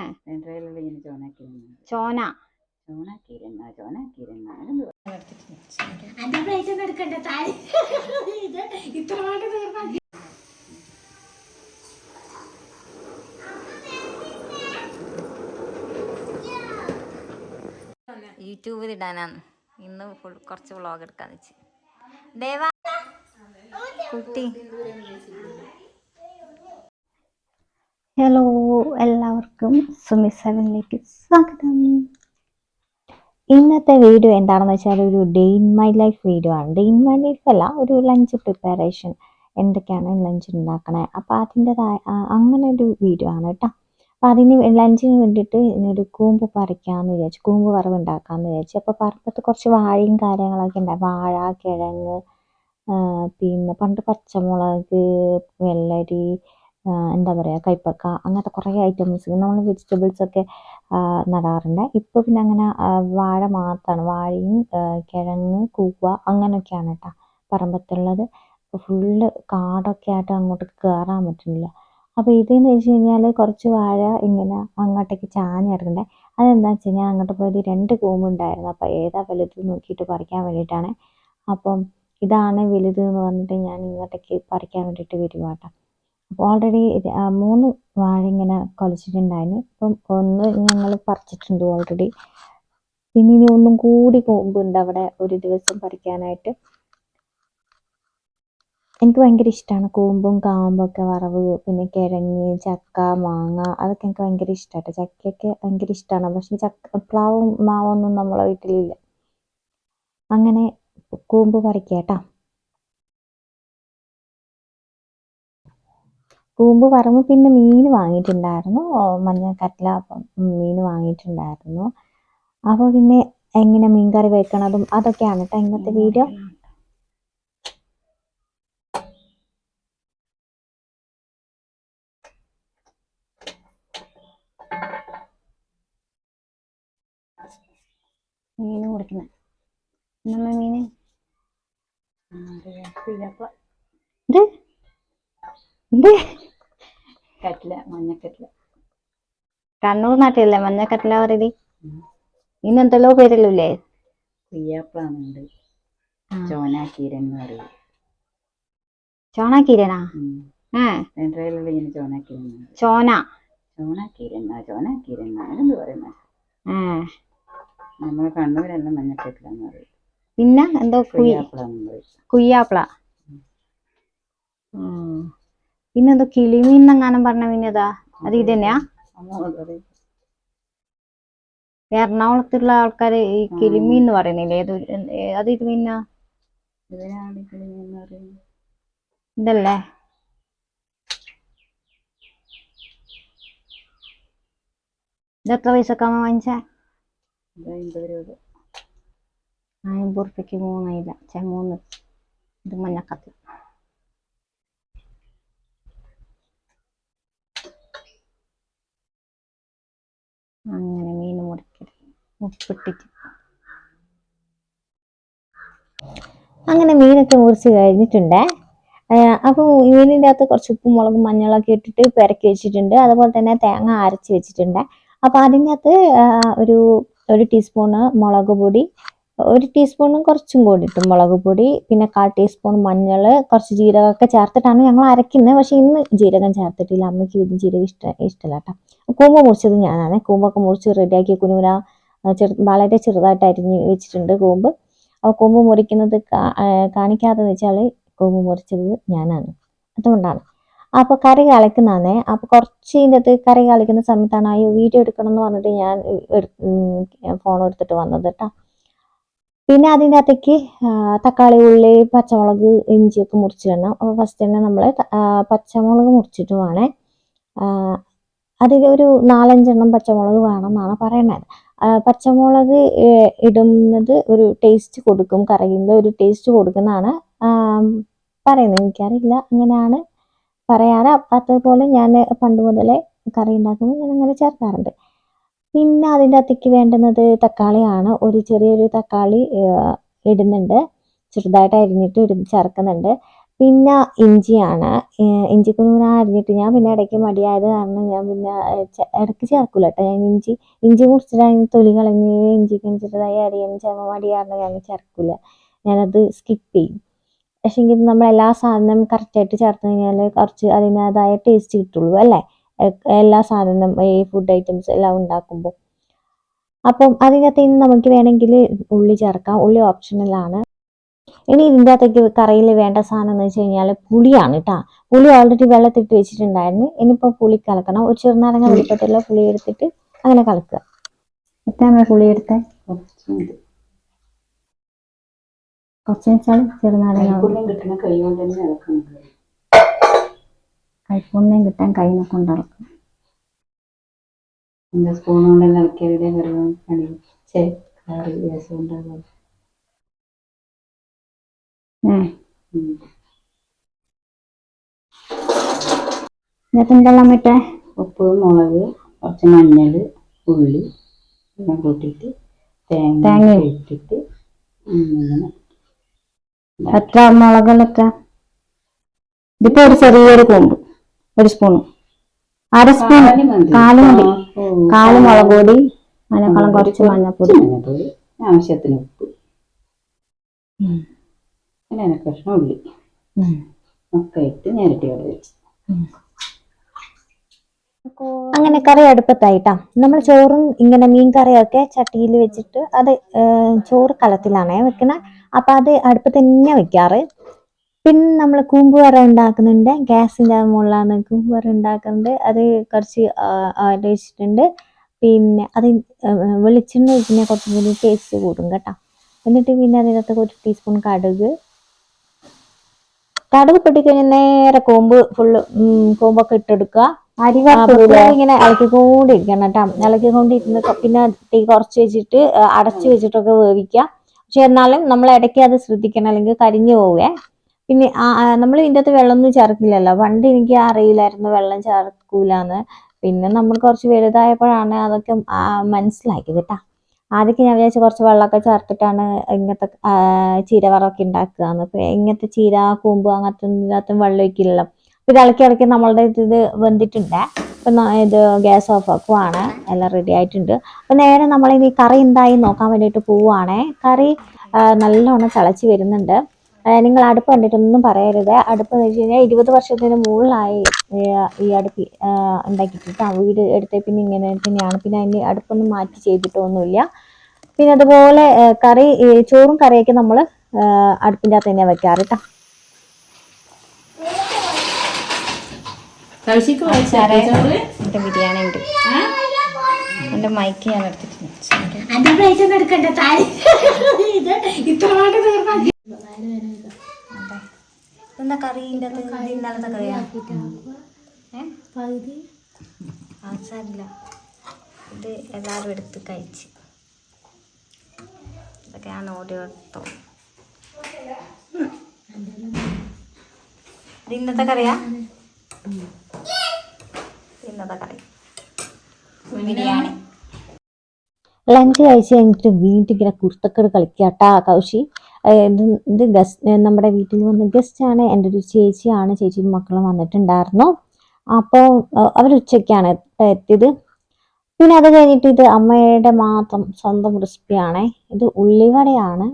ഏ. പെൺട്രയിലുള്ള ഇങ്ങനെ ചോനാക്കിരുന്ന ചോന ചോനാക്കിയിരുന്ന ചോനാക്കിയിരുന്ന അങ്ങനെന്തോ പ്ലേറ്റ് ഒന്നും എടുക്കണ്ട താഴെ. ഇത് ഇത്ര യൂട്യൂബിൽ ഇടാനാണ് ഇന്ന് ഫുൾ കുറച്ച് വ്ളോഗ് എടുക്കാന്ന് വെച്ച്. ദേവ. കുട്ടി. ഹലോ എല്ലാവർക്കും സുമി സെവനിലേക്ക് സ്വാഗതം. ഇന്നത്തെ വീഡിയോ എന്താണെന്ന് വെച്ചാൽ ഒരു day in my life video ആണ്. ഡേ ഇൻ മൈ ലൈഫ് അല്ല ഒരു ലഞ്ച് പ്രിപ്പറേഷൻ എന്തൊക്കെയാണ് ലഞ്ച് ഉണ്ടാക്കണേ? അപ്പോൾ അതിന്റെതായ അങ്ങനെ ഒരു വീഡിയോ ആണ് കേട്ടോ. അപ്പം അതിന് ലഞ്ചിന് വേണ്ടിയിട്ട് ഒരു കൂമ്പ് പറിക്കാമെന്ന് വിചാരിച്ചു. കൂമ്പ് വറവ് ഉണ്ടാക്കാമെന്ന് വിചാരിച്ചു. അപ്പോൾ പറമ്പത്ത് കുറച്ച് വാഴയും കാര്യങ്ങളൊക്കെ ഉണ്ടായി വാഴ കിഴങ്ങ് പിന്നെ പണ്ട് പച്ചമുളക് വെള്ളരി എന്താ പറയുക കൈപ്പക്ക അങ്ങനത്തെ കുറേ ഐറ്റംസ് നമ്മൾ വെജിറ്റബിൾസ് ഒക്കെ നടാറുണ്ട്. ഇപ്പോൾ പിന്നെ അങ്ങനെ വാഴ മാത്രമാണ് വാഴയും കിഴങ്ങ് കൂവ അങ്ങനെയൊക്കെയാണ് കേട്ടോ പറമ്പത്തുള്ളത്. ഇപ്പോൾ ഫുള്ള് കാടൊക്കെ ആയിട്ട് അങ്ങോട്ട് കയറാൻ പറ്റുന്നില്ല. അപ്പോൾ ഇതെന്ന് വെച്ച് കഴിഞ്ഞാൽ കുറച്ച് വാഴ ഇങ്ങനെ അങ്ങോട്ടേക്ക് ചാഞ്ഞ് കിടക്കണ്ടേ? അതെന്താ വെച്ച് കഴിഞ്ഞാൽ അങ്ങോട്ട് പോയത് രണ്ട് കൂമ്പുണ്ടായിരുന്നു അപ്പോൾ ഏതാ വലുത് നോക്കിയിട്ട് പറിക്കാൻ വേണ്ടിയിട്ടാണ് അപ്പം ഇതാണ് വലുത് എന്ന് പറഞ്ഞിട്ട് ഞാൻ ഇങ്ങോട്ടേക്ക് പറിക്കാൻ വേണ്ടിയിട്ട് വരുവാട്ടോ അപ്പോൾ ഓൾറെഡി മൂന്ന് വാഴ ഇങ്ങനെ കൊലച്ചിട്ടുണ്ടായിരുന്നു ഇപ്പം ഒന്ന് ഞങ്ങൾ പറിച്ചിട്ടുണ്ട് ഓൾറെഡി പിന്നെ ഇനി ഒന്നും കൂടി പോകുന്നുണ്ട് അവിടെ ഒരു ദിവസം പറിക്കാനായിട്ട്. എനിക്ക് ഭയങ്കര ഇഷ്ടമാണ് കൂമ്പും കാമ്പൊക്കെ വറവ് പിന്നെ കിഴങ്ങ് ചക്ക മാങ്ങ അതൊക്കെ എനിക്ക് ഭയങ്കര ഇഷ്ടമായിട്ട് ചക്കയൊക്കെ ഭയങ്കര ഇഷ്ടമാണ് പക്ഷെ ചക്ക പ്ലാവും മാവൊന്നും നമ്മളെ വീട്ടിലില്ല. അങ്ങനെ കൂമ്പ് പറിക്കുക കൂമ്പ് പറമ്പ് പിന്നെ മീൻ വാങ്ങിയിട്ടുണ്ടായിരുന്നു. മഞ്ഞക്കറ്റല മീൻ വാങ്ങിയിട്ടുണ്ടായിരുന്നു. അപ്പോൾ പിന്നെ എങ്ങനെ മീൻ കറി വെക്കണതും അതൊക്കെയാണ് കേട്ടോ ഇന്നത്തെ വീഡിയോ. മീൻ കൊടുക്കുന്നത് എന്നുള്ള മീന് ഇത് ഇത് കട്ടില മഞ്ഞക്കട്ടില. കണ്ണൂർ നാട്ടിലല്ലേ മഞ്ഞക്കട്ടില പറയത് ഇന്നെന്തെല്ലോ പേരല്ലേ കുയ്യാപ്പളാണുണ്ട് ചോനാക്കീരൻ പറയും. ഇങ്ങനെ ചോന? അങ്ങനെന്തോ പറയുന്നത് നമ്മളെ കണ്ണൂരെല്ലാം പറയും. പിന്നെ എന്തോ കുയ്യാപ്പിള. പിന്നെന്തോ കിളിമീൻ എന്നെങ്ങാനും പറഞ്ഞ മീനതാ? അത് ഇത് തന്നെയാ എറണാകുളത്തുള്ള ആൾക്കാര് ഈ കിളിമീൻ എന്ന് പറയുന്നില്ലേ? ഏത് അത് ഇത് മീനാ? ഇതല്ലേ? ഇതെത്ര പൈസക്കാ വാങ്ങിച്ചേ? അമ്പത് റുപ്യക്ക് മൂന്നായില്ല ചെ മൂന്ന്. ഇത് മഞ്ഞക്കത്തി അങ്ങനെ മീൻ മുറിക്കൽ ഉപ്പിട്ടിട്ട് അങ്ങനെ മീനൊക്കെ മുറിച്ച് കഴിഞ്ഞിട്ടുണ്ട്. അപ്പോൾ മീനിന്റെ അകത്ത് കുറച്ച് ഉപ്പും മുളകും മഞ്ഞളൊക്കെ ഇട്ടിട്ട് പെരക്കി വെച്ചിട്ടുണ്ട്. അതുപോലെ തന്നെ തേങ്ങ അരച്ച് വെച്ചിട്ടുണ്ട്. അപ്പോൾ അതിന്റെ അകത്ത് ഒരു ഒരു ടീസ്പൂണ് മുളക് പൊടി ഒരു ടീസ്പൂണും കുറച്ചും കൂടി ഇട്ടു മുളക് പൊടി പിന്നെ കാൽ ടീസ്പൂൺ മഞ്ഞൾ കുറച്ച് ജീരകമൊക്കെ ചേർത്തിട്ടാണ് ഞങ്ങൾ അരയ്ക്കുന്നത്. പക്ഷേ ഇന്ന് ജീരകം ചേർത്തിട്ടില്ല. അമ്മയ്ക്ക് ഇതും ജീരകം ഇഷ്ട ഇഷ്ടമല്ല കേട്ടോ. കൂമ്പ് മുറിച്ചത് ഞാനാണ്. കൂമ്പൊക്കെ മുറിച്ച് റെഡിയാക്കി കുനുകുന ചെറു വളരെ ചെറുതായിട്ട് അരിഞ്ഞ് വെച്ചിട്ടുണ്ട് കൂമ്പ്. അപ്പോൾ കൂമ്പ് മുറിക്കുന്നത് കാണിക്കാതെ ആ, വെച്ചാൽ കൂമ്പ് മുറിച്ചത് ഞാനാണ്. അതുകൊണ്ടാണ്. അപ്പോൾ കറി കളിക്കുന്നതാണേ അപ്പോൾ കുറച്ച് ഇതിന്റെ കറി കളിക്കുന്ന സമയത്താണ് അയ്യോ വീഡിയോ എടുക്കണം എന്ന് പറഞ്ഞിട്ട് ഞാൻ ഫോൺ എടുത്തിട്ട് വന്നത് കേട്ടോ. പിന്നെ അതിന്റെ അകത്തേക്ക് തക്കാളി ഉള്ളി പച്ചമുളക് ഇഞ്ചിയൊക്കെ മുറിച്ചിടണം. അപ്പോൾ ഫസ്റ്റ് തന്നെ നമ്മൾ പച്ചമുളക് മുറിച്ചിട്ട് വേണേ. അതിൽ ഒരു നാലഞ്ചെണ്ണം പച്ചമുളക് വേണം എന്നാണ് പറയുന്നത് ആ, പച്ചമുളക് ഇടുന്നത് ഒരു ടേസ്റ്റ് കൊടുക്കും. കറിയിൽ ഒരു ടേസ്റ്റ് കൊടുക്കുന്നതാണ്. പറയുന്നത്. എനിക്കറിയില്ല. അങ്ങനെയാണ് പറയാറ്. അതുപോലെ ഞാൻ പണ്ട് മുതലേ കറി ഉണ്ടാക്കുമ്പോൾ ഞാൻ അങ്ങനെ ചേർക്കാറുണ്ട്. പിന്നെ അതിന്റെ അകത്തേക്ക് വേണ്ടുന്നത് തക്കാളിയാണ്. ഒരു ചെറിയൊരു തക്കാളി ഇടുന്നുണ്ട്. ചെറുതായിട്ട് അരിഞ്ഞിട്ട് ഇടും ചേർക്കുന്നുണ്ട്. പിന്നെ ഇഞ്ചിയാണ്. ഇഞ്ചി കുരുമുളക് അരിഞ്ഞിട്ട് ഞാൻ പിന്നെ ഇടയ്ക്ക് മടിയായത് കാരണം ഞാൻ പിന്നെ ഇടയ്ക്ക് ചേർക്കില്ല കേട്ടോ ഞാൻ ഇഞ്ചി ഇഞ്ചി മുറിച്ചിട്ട് അതിന് തൊലി കളഞ്ഞ് ഇഞ്ചി ചെറുതായി അരിയാൻ ചിലപ്പോൾ മടി കാരണം ഞാൻ ചേർക്കില്ല ഞാനത് സ്കിപ്പ് ചെയ്യും. പക്ഷേ എങ്കിൽ നമ്മൾ എല്ലാ സാധനവും കറക്റ്റായിട്ട് ചേർത്ത് കഴിഞ്ഞാൽ കുറച്ച് അതിനേതായ ടേസ്റ്റ് കിട്ടുള്ളൂ അല്ലേ? എല്ലാ സാധനം ഈ ഫുഡ് ഐറ്റംസ് എല്ലാം ഉണ്ടാക്കുമ്പോൾ അപ്പം അതിനകത്ത് ഇനി നമുക്ക് വേണമെങ്കിൽ ഉള്ളി ചേർക്കാം. ഉള്ളി ഓപ്ഷണലാണ് ഇനി ഇതിന്റെ അകത്തേക്ക് കറിയിൽ വേണ്ട സാധനം എന്ന് വെച്ച് കഴിഞ്ഞാൽ പുളിയാണ് കേട്ടോ പുളി ഓൾറെഡി വെള്ളത്തിട്ട് വെച്ചിട്ടുണ്ടായിരുന്നു. ഇനിയിപ്പോൾ പുളി കലക്കണം. ഒരു ചെറുനാരങ്ങ വലിപ്പത്തിലുള്ള പുളി എടുത്തിട്ട് അങ്ങനെ കലക്കുക. എത്രയാണ് പുളി എടുത്തേ. കുറച്ച് വെച്ചാൽ ചെറുനാരങ്ങ കൈക്കുള്ളിൽ കിട്ടണ കൈ കൊണ്ട് തന്നെ ഇളക്കണം. കൈപ്പൊന്നയും കിട്ടാൻ കൈനെ കൊണ്ട് തന്നെ ഇളക്കിയവിടെ കറി പണി ചേ കറി രസം ഉണ്ടാകും എന്തെല്ലാം പറ്റേ ഉപ്പ് മുളക് കുറച്ച് മഞ്ഞൾ ഉള്ളി എല്ലാം കൂട്ടിയിട്ട് തേങ്ങ തേങ്ങ ഇട്ടിട്ട് ഇങ്ങനെ. എത്ര മുളകുകൾ ഇതിപ്പോ ഒരു ചെറിയൊരു കൂമ്പ് ഒരു സ്പൂൺ അര സ്പൂൺ. കാൽ മതി. കാൽ മുളക് പൊടി അതിനേക്കാളും കുറച്ച് മഞ്ഞപ്പൊടി. മഞ്ഞപ്പൊടി ആവശ്യത്തിന് ഉപ്പ്. പിന്നെ അതിനെ കഷ്ണം ഉള്ളി. ഒക്കെ ഇട്ട് ഞരട്ടി അവിടെ വെച്ച്. അങ്ങനെ കറി അടുപ്പത്തായിട്ടാ. നമ്മൾ ചോറും ഇങ്ങനെ മീൻ കറിയൊക്കെ ചട്ടിയിൽ വെച്ചിട്ട് അത് ചോറ് കലത്തിലാണേ വെക്കണ. അപ്പൊ അത് അടുപ്പ് തന്നെ വെക്കാറ്. പിന്നെ നമ്മൾ കൂമ്പുവറ ഉണ്ടാക്കുന്നുണ്ട്. ഗ്യാസിന്റെ മുകളിലാണ് കൂമ്പുവറ ഉണ്ടാക്കുന്നുണ്ട് അത് കുറച്ച് വെച്ചിട്ടുണ്ട് പിന്നെ അത് വെളിച്ചെണ്ണ ഒഴിക്കുന്ന കുറച്ചും കൂടി ടേസ്റ്റ് കൂടും കേട്ടോ. എന്നിട്ട് പിന്നെ അതിനകത്ത് ഒരു ടീസ്പൂൺ കടുക് കടുക് പൊട്ടിക്കഴിഞ്ഞാൽ നേരെ കോമ്പ് ഫുള്ള് കോമ്പൊക്കെ ഇട്ടെടുക്കുക. ഇങ്ങനെ ഇളക്കിക്കൊണ്ടിരിക്കണം കേട്ടോ. ഇളക്കിക്കൊണ്ടിരുന്ന് പിന്നെ തീ കുറച്ച് വെച്ചിട്ട് അടച്ചു വെച്ചിട്ടൊക്കെ വേവിക്കുക. പക്ഷെ എന്നാലും നമ്മൾ ഇടയ്ക്ക് അത് ശ്രദ്ധിക്കണം. അല്ലെങ്കിൽ കരിഞ്ഞു പോവേ. പിന്നെ നമ്മൾ ഇതിന്റെ അകത്ത് വെള്ളമൊന്നും ചേർക്കില്ലല്ലോ. പണ്ട് എനിക്ക് അറിയില്ലായിരുന്നു വെള്ളം ചേർക്കൂലെന്ന്. പിന്നെ നമ്മൾ കുറച്ച് വലുതായപ്പോഴാണ് അതൊക്കെ മനസ്സിലാക്കിയത് കേട്ടോ. ആദ്യമൊക്കെ ഞാൻ വിചാരിച്ചു കുറച്ച് വെള്ളമൊക്കെ ചേർത്തിട്ടാണ് ഇങ്ങനത്തെ ചീര വറൊക്കെ ഉണ്ടാക്കുക ഇപ്പം ഇങ്ങനത്തെ ചീര കൂമ്പ് അങ്ങനത്തെ ഇതിനകത്തും വെള്ളം ഒഴിക്കില്ലല്ലോ. ഇത് ഇളക്കി ഇളക്കി നമ്മളുടെ ഇത് വെന്തിട്ടുണ്ട്. അപ്പം ഇത് ഗ്യാസ് ഓഫ് ആക്കുവാണ്. എല്ലാം റെഡി ആയിട്ടുണ്ട്. അപ്പം നേരെ നമ്മൾ ഇനി കറി എന്തായി നോക്കാൻ വേണ്ടിയിട്ട് പോവുകയാണേ കറി നല്ലോണം തിളച്ച് വരുന്നുണ്ട്. നിങ്ങൾ അടുപ്പ് കണ്ടിട്ടൊന്നും പറയരുത്. അടുപ്പ് എന്ന് വെച്ച് കഴിഞ്ഞാൽ ഇരുപത് വർഷത്തിന് മുകളിലായി ഈ, അടുപ്പ് ആ, ഉണ്ടാക്കിയിട്ട് ആ വീട് എടുത്ത പിന്നെ ഇങ്ങനെ തന്നെയാണ്. പിന്നെ അതിന് അടുപ്പൊന്നും മാറ്റി ചെയ്തിട്ടൊന്നുമില്ല. പിന്നെ അതുപോലെ കറി ചോറും കറിയൊക്കെ നമ്മൾ അടുപ്പിന്റെ അകത്ത് തന്നെ വെക്കാറ് കേട്ടോ ബിരിയാണി ഉണ്ട് എന്റെ മൈക്ക് ഞാൻ എടുത്തിട്ടുണ്ട് എന്റെ എന്താ? കറീന്റെ ഇന്നലത്തെ കറിയാ? ഇത് എല്ലാവരും എടുത്ത് കഴിച്ച്. ഇതൊക്കെയാണ് ഓരോരുത്തം ഇന്നത്തെ കറിയാ? ഇന്നത്തെ കറി. ലഞ്ച് കഴിച്ച് കഴിഞ്ഞിട്ട് വീണ്ടും ഇങ്ങനെ കുർത്തക്കേട് കളിക്കാട്ടാ കൗശി. ഇത് ഗസ്റ്റ് നമ്മുടെ വീട്ടിൽ വന്ന ഗസ്റ്റാണ് എന്റെ ഒരു ചേച്ചിയാണ്. ചേച്ചിയും മക്കൾ വന്നിട്ടുണ്ടായിരുന്നു. അപ്പോൾ അവർ ഉച്ചയ്ക്കാണ് എത്തിയത്. പിന്നെ അത് കഴിഞ്ഞിട്ട് ഇത് അമ്മയുടെ മാത്രം സ്വന്തം റെസിപ്പിയാണേ ഇത് ഉള്ളിവടയാണ്.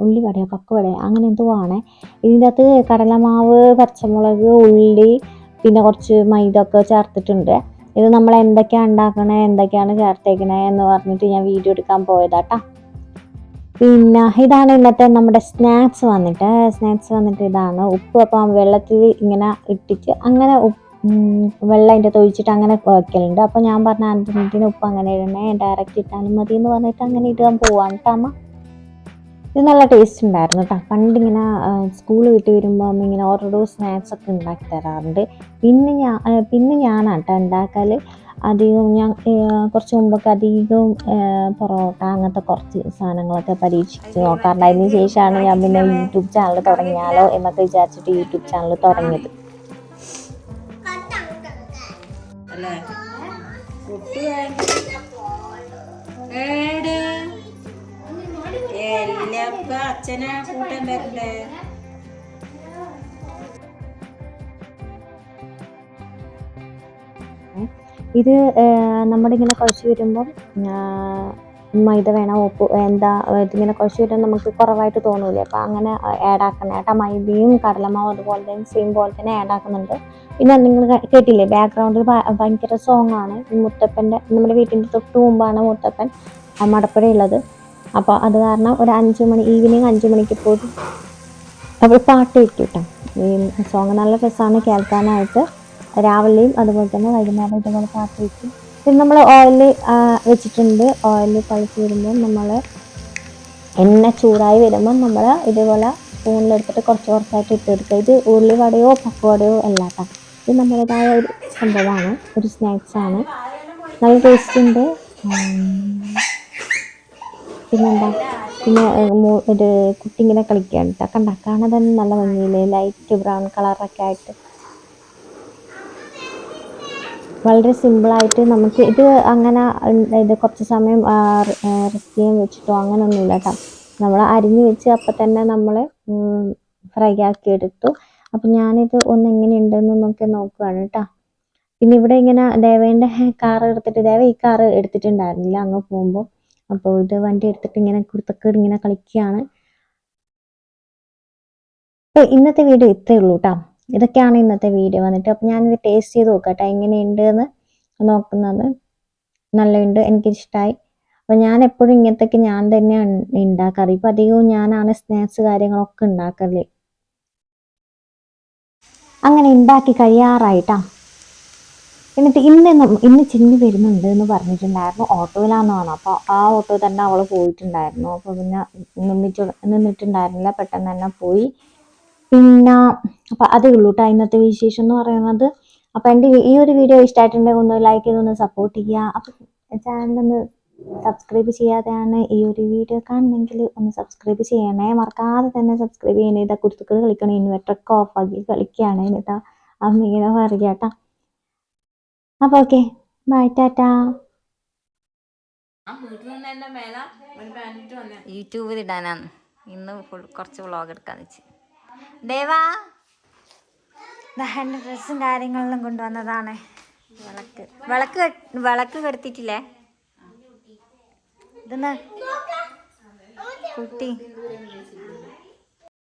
ഉള്ളിവടയോ പക്കവടയോ അങ്ങനെ എന്തോ ആണ്. ഇതിന്റെ അകത്ത് കടലമാവ് പച്ചമുളക് ഉള്ളി പിന്നെ കുറച്ച് മൈദ ഒക്കെ ചേർത്തിട്ടുണ്ട്. ഇത് നമ്മൾ എന്തൊക്കെയാണ് ഉണ്ടാക്കണേ എന്തൊക്കെയാണ് ചേർത്തേക്കണേ എന്ന് പറഞ്ഞിട്ട് ഞാൻ വീഡിയോ എടുക്കാൻ പോയതാട്ടാ. പിന്നെ ഇതാണ് ഇന്നത്തെ നമ്മുടെ സ്നാക്സ് വന്നിട്ട്. സ്നാക്സ് വന്നിട്ട് ഇതാണ് ഉപ്പ്. അപ്പം വെള്ളത്തിൽ ഇങ്ങനെ ഇട്ടിട്ട് അങ്ങനെ വെള്ളം അതിന്റെ തൊഴിച്ചിട്ട് അങ്ങനെ വയ്ക്കലുണ്ട് അപ്പോൾ ഞാൻ പറഞ്ഞ അഞ്ചിന് ഉപ്പ് അങ്ങനെ ഇടണേ ഡയറക്റ്റ് ഇട്ടാലും മതി എന്ന് പറഞ്ഞിട്ട് അങ്ങനെ ഇടാൻ പോവാണ് കേട്ടോ അമ്മ. ഇത് നല്ല ടേസ്റ്റ് ഉണ്ടായിരുന്നു കേട്ടോ പണ്ടിങ്ങനെ സ്കൂൾ വിട്ട് വരുമ്പോൾ ഇങ്ങനെ ഓരോരോ സ്നാക്സ് ഒക്കെ ഉണ്ടാക്കി തരാറുണ്ട്. പിന്നെ ഞാൻ പിന്നെ ഞാനാണ് കേട്ടോ ഉണ്ടാക്കാൽ അധികം ഞാൻ കുറച്ച് മുമ്പൊക്കെ അധികം പൊറോട്ട അങ്ങനത്തെ കുറച്ച് സാധനങ്ങളൊക്കെ പരീക്ഷിച്ച് നോക്കാറുണ്ട്. അതിന് ശേഷമാണ് ഞാൻ പിന്നെ യൂട്യൂബ് ചാനൽ തുടങ്ങിയാലോ എന്നൊക്കെ വിചാരിച്ചിട്ട് യൂട്യൂബ് ചാനൽ തുടങ്ങിയത്. അല്ലേ? പിന്നെ അവർക്ക് അച്ഛനെ കൂട്ടാൻ വരണ്ടേ? ഇത് നമ്മുടെ ഇങ്ങനെ കുഴച്ച് വരുമ്പോൾ മൈദ വേണം ഉപ്പ് എന്താ ഇതിങ്ങനെ കുഴച്ച് വരുമ്പോൾ നമുക്ക് കുറവായിട്ട് തോന്നൂലേ. അപ്പോൾ അങ്ങനെ ആഡ് ആക്കണം കേട്ടോ മൈദയും കടലമാവും അതുപോലെ തന്നെ സെയിം പോലെ തന്നെ ആഡ് ആക്കുന്നുണ്ട്. പിന്നെ നിങ്ങൾ കേട്ടില്ലേ ബാക്ക്ഗ്രൗണ്ടിൽ ഭയങ്കര സോങ്ങാണ് മുത്തപ്പന്റെ നമ്മുടെ വീട്ടിന്റെ തൊട്ട് മുമ്പാണ് മുത്തപ്പൻ മടപ്പുര ഉള്ളത്. അപ്പോൾ അത് കാരണം ഒരു അഞ്ച് മണി ഈവനിങ് അഞ്ച് മണിക്ക് പോയി. അപ്പോൾ പാട്ട് വയ്ക്കും കേട്ടോ ഈ സോങ് നല്ല രസമാണ് കേൾക്കാനായിട്ട്. രാവിലെയും അതുപോലെ തന്നെ വൈകുന്നേരം ഇതുപോലെ പാട്ട് വയ്ക്കും പിന്നെ നമ്മൾ ഓയിൽ വെച്ചിട്ടുണ്ട്. ഓയിൽ കളിച്ച് വരുമ്പോൾ നമ്മൾ എണ്ണ ചൂടായി വരുമ്പോൾ നമ്മൾ ഇതുപോലെ സ്പൂണിലെടുത്തിട്ട് കുറച്ച് കുറച്ചായിട്ട് ഇട്ട് കൊടുക്കുക. ഇത് ഉള്ളിവടയോ പക്കുവടയോ അല്ലാത്ത ഇത് നമ്മുടേതായ ഒരു സംഭവമാണ് ഒരു സ്നാക്സാണ് നല്ല ടേസ്റ്റ് ഉണ്ട്. പിന്നെന്താ? പിന്നെ ഒരു കുട്ടി ഇങ്ങനെ കളിക്കുകയാണ് കേട്ടോ കണ്ട? കാണാൻ തന്നെ നല്ല ഭംഗിയില്ലേ? ലൈറ്റ് ബ്രൗൺ കളറൊക്കെ ആയിട്ട്. വളരെ സിമ്പിളായിട്ട് നമുക്ക് ഇത് അങ്ങനെ ഇത് കുറച്ച് സമയം റിസ്ക് ചെയ്യാൻ വെച്ചിട്ടോ? അങ്ങനെയൊന്നുമില്ല കേട്ടോ നമ്മൾ അരിഞ്ഞ് വെച്ച് അപ്പം തന്നെ നമ്മൾ ഫ്രൈ ആക്കി എടുത്തു. അപ്പം ഞാനിത് ഒന്ന് എങ്ങനെ ഉണ്ടെന്ന് നമുക്ക് നോക്കുകയാണ് കേട്ടോ പിന്നെ ഇവിടെ ഇങ്ങനെ ദേവേന്റെ കാർ എടുത്തിട്ട് ദേവ ഈ കാർ എടുത്തിട്ടുണ്ടായിരുന്നില്ല അങ്ങ് പോകുമ്പോൾ അപ്പോൾ ഇത് വണ്ടി എടുത്തിട്ട് ഇങ്ങനെ കുരുത്തക്കേട് ഇങ്ങനെ കളിക്കുകയാണ് അപ്പോൾ ഇന്നത്തെ വീഡിയോ ഇത്രയേ ഉള്ളൂ കേട്ടോ ഇതൊക്കെയാണ് ഇന്നത്തെ വീഡിയോ വന്നിട്ട്. അപ്പം ഞാനിത് ടേസ്റ്റ് ചെയ്ത് നോക്കട്ടെ. എങ്ങനെയുണ്ട് എന്ന് നോക്കുന്നത് നല്ലതുണ്ട് എനിക്കിഷ്ടമായി അപ്പോൾ ഞാൻ എപ്പോഴും ഇങ്ങനത്തെയൊക്കെ ഞാൻ തന്നെയാണ് ഉണ്ടാക്കാറ്. ഇപ്പം അധികവും ഞാനാണ് സ്നാക്സ് കാര്യങ്ങളൊക്കെ ഉണ്ടാക്കൽ. അങ്ങനെ ഉണ്ടാക്കി കഴിയാറായിട്ടാ. എന്നിട്ട് ഇന്ന് ഇന്ന് ചിന്നി വരുന്നുണ്ട് എന്ന് പറഞ്ഞിട്ടുണ്ടായിരുന്നു. ഓട്ടോയിലാണെന്ന് പറഞ്ഞു അപ്പോൾ ആ ഓട്ടോ തന്നെ അവൾ പോയിട്ടുണ്ടായിരുന്നു. അപ്പോൾ പിന്നെ നിന്നിട്ട് നിന്നിട്ടുണ്ടായിരുന്നില്ല. പെട്ടെന്ന് തന്നെ പോയി. പിന്നെ അപ്പം അതേ ഉള്ളൂ കേട്ടോ ഇന്നത്തെ വിശേഷം എന്ന് പറയുന്നത്. അപ്പം എന്റെ ഈ ഒരു വീഡിയോ ഇഷ്ടമായിട്ടുണ്ടെങ്കിൽ ഒന്ന് ലൈക്ക് ചെയ്തൊന്ന് സപ്പോർട്ട് ചെയ്യുക. അപ്പം ചാനലൊന്ന് സബ്സ്ക്രൈബ് ചെയ്യാതെയാണ് ഈ ഒരു വീഡിയോ കാണുന്നെങ്കിൽ ഒന്ന് സബ്സ്ക്രൈബ് ചെയ്യണേ. മറക്കാതെ തന്നെ സബ്സ്ക്രൈബ് ചെയ്യണേ. ഇതാ കുരുത്തുക്കൾ കളിക്കണം. ഇൻവെർട്ടറൊക്കെ ഓഫാക്കി കളിക്കുകയാണ്. കേട്ടോ അമ്മ ഇങ്ങനെ പറയുക അപ്പോൾ ഓക്കെ. ബൈ ടാറ്റാ. യൂട്യൂബിൽ ഇടാനാണ് ഇന്ന് ഫുൾ കുറച്ച് വ്ളോഗ് എടുക്കാന്ന് വെച്ച്. ദേവാ. എന്റെ ഡ്രസ്സും കാര്യങ്ങളെല്ലാം കൊണ്ടുവന്നതാണ്. വിളക്ക്. വിളക്ക് വിളക്ക് കെടുത്തിട്ടില്ലേ? ഇതെന്നാ കുട്ടി.